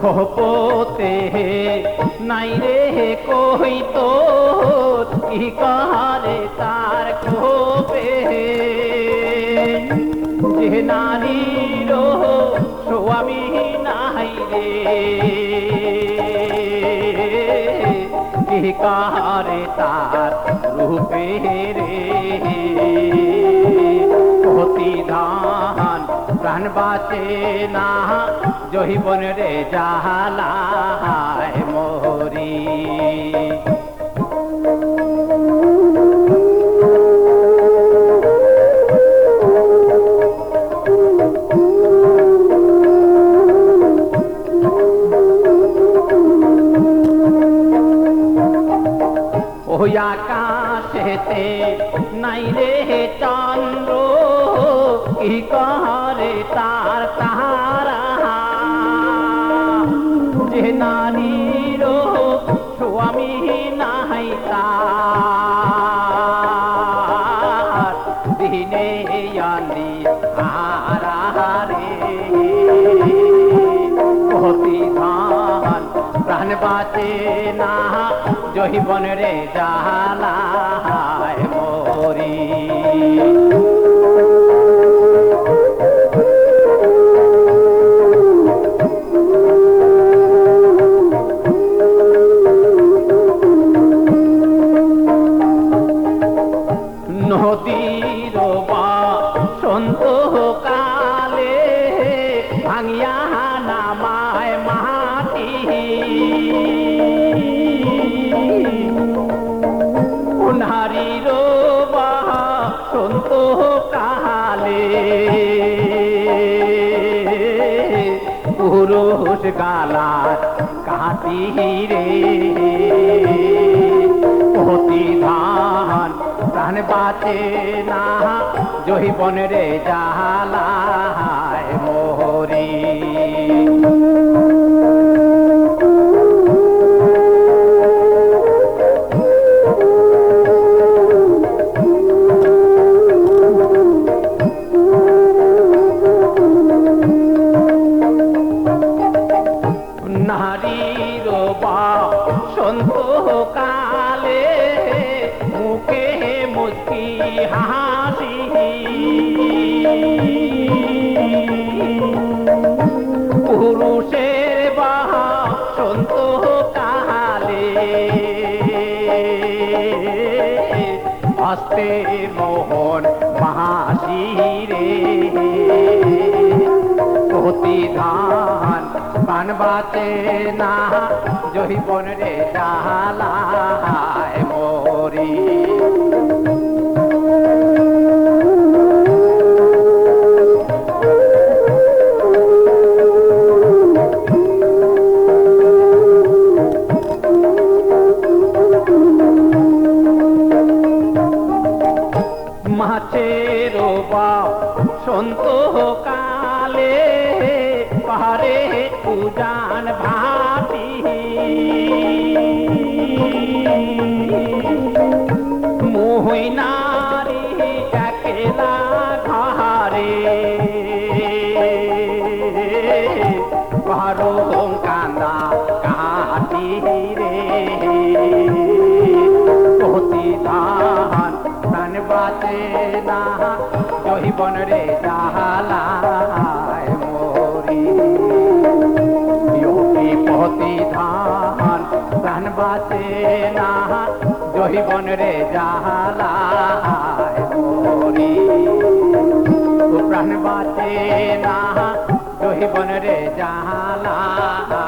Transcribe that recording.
খপতে নাই রে কই তো কি কারে তার খোপে যে নারীর স্বামী নাই রে। কি কারে তার রূপে রে? প্রাণ বাঁচে না। জহিবন রে জাহালায় মোহরি। ওই আকাশেতে নাই রে চন্দ্র। কি করে তার তাহারা? যে নারীর স্বামী নাই তার দিনে আনি প্রাণ বাঁচে না জহিবন রে জালায় সন্ত কালে ভাঙিয়া নামায় মাটি। উনহারির বা সন্ত কালে পুরুষ গালা কাটি রে বাঁচে না জহিবন রে জালায় মোহরি। নারীর বা মুখে মুচকি হাসি পুরুষের বা সন্ত কালে। হস্তে মোহন মাসি রে প্রতিধান পান বাঁচে না জহিবন রে জালায় মরি। বা সন্ত কালে পাহাড়ে উজান ভাতি। মোহিনারি বাঁচে না জহিবন রে জাহালায় মরি। যোগী প্রতিধান প্রাণ বাঁচে না জহিবন রে জাহালায় মরি। প্রাণ বাঁচে না জহিবন রে জাহালায়